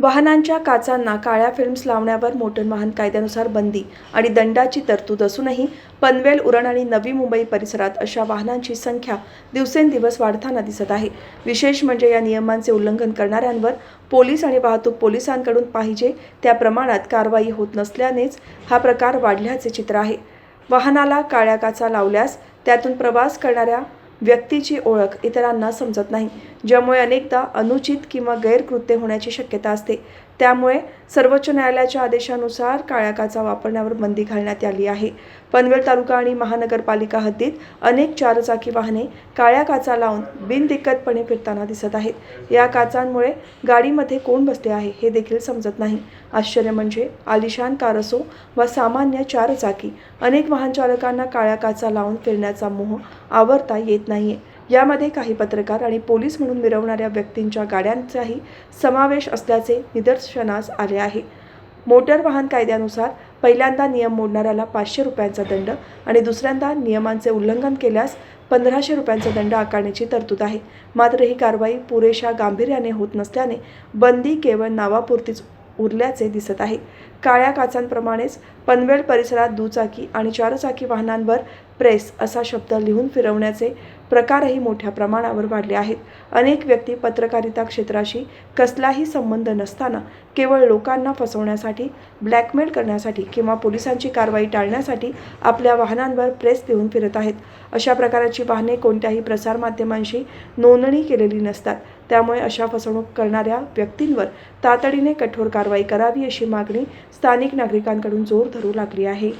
वाहनांच्या काचांना काळ्या films लावण्यावर motor वाहन कायद्यानुसार बंदी आणि दंडाची तरतूद असूनही पनवेल उरण आणि नवी मुंबई परिसरात अशा वाहनांची संख्या दिवसेंदिवस वाढताना दिसत आहे. विशेष म्हणजे या नियमांचे उल्लंघन करणाऱ्यांवर पोलीस आणि वाहतूक पोलिसांकडून पाहिजे त्या प्रमाणात कारवाई होत नसल्यानेच हा प्रकार वाढल्याचे चित्र आहे. वाहनाला काळ्या काचा लावल्यास त्यातून प्रवास करणाऱ्या व्यक्तीची ओळख इतरांना समजत नाही ज्यामुळे अनेकदा अनुचित किंवा गैरकृत्य होण्याची शक्यता असते. त्यामुळे सर्वोच्च न्यायालयाच्या आदेशानुसार काळ्या काचा वापरण्यावर बंदी घालण्यात आली आहे. पनवेल तालुका आणि महानगरपालिका हद्दीत अनेक चारचाकी वाहने काळ्या काचा लावून बिनदिक्कतपणे फिरताना दिसत आहेत. या काचांमुळे गाडीमध्ये कोण बसले आहे हे देखील समजत नाही. आश्चर्य म्हणजे आलिशान कार असो वा सामान्य चारचाकी अनेक वाहनचालकांना काळ्या काचा लावून फिरण्याचा मोह आवरता येत नाहीये. यामध्ये काही पत्रकार आणि पोलीस म्हणून मिरवणाऱ्या व्यक्तींच्या गाड्यांचाही समावेश असल्याचे निदर्शनास आले आहे. मोटर वाहन कायद्यानुसार पहिल्यांदा नियम मोडणाऱ्याला पाचशे रुपयांचा दंड आणि दुसऱ्यांदा नियमांचे उल्लंघन केल्यास पंधराशे रुपयांचा दंड आकारण्याची तरतूद आहे. मात्र ही कारवाई पुरेशा गांभीर्याने होत नसल्याने बंदी केवळ नावापुरतीच उरल्याचे दिसत आहे. काळ्या काचांप्रमाणेच पनवेल परिसरात दुचाकी आणि चारचाकी वाहनांवर प्रेस असा शब्द लिहून फिरवण्याचे प्रकारही मोठ्या प्रमाणावर वाढले आहेत. अनेक व्यक्ती पत्रकारिता क्षेत्राशी कसलाही संबंध नसताना केवळ लोकांना फसवण्यासाठी ब्लॅकमेल करण्यासाठी किंवा पोलिसांची कारवाई टाळण्यासाठी आपल्या वाहनांवर प्रेस देऊन फिरत आहेत. अशा प्रकारची वाहने कोणत्याही प्रसारमाध्यमांशी नोंदणी केलेली नसतात. त्यामुळे अशा फसवणूक करणाऱ्या व्यक्तींवर तातडीने कठोर कारवाई करावी अशी मागणी स्थानिक नागरिकांकडून जोर धरू लागली आहे.